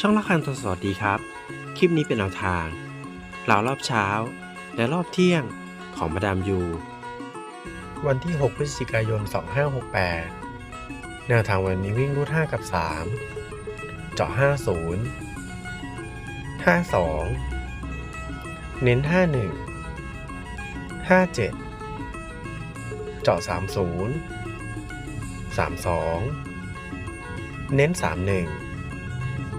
ช่องละคันสวัสดีครับ คลิปนี้เป็นแนวทางเหล่ารอบเช้า และรอบเที่ยงของมาดามยู วันที่ 6 พฤศจิกายน 2568 แนวทางวันนี้วิ่งรูด5กับ 3 เจาะ 50 52 เน้น 51 57 เจาะ 30 32 เน้น 31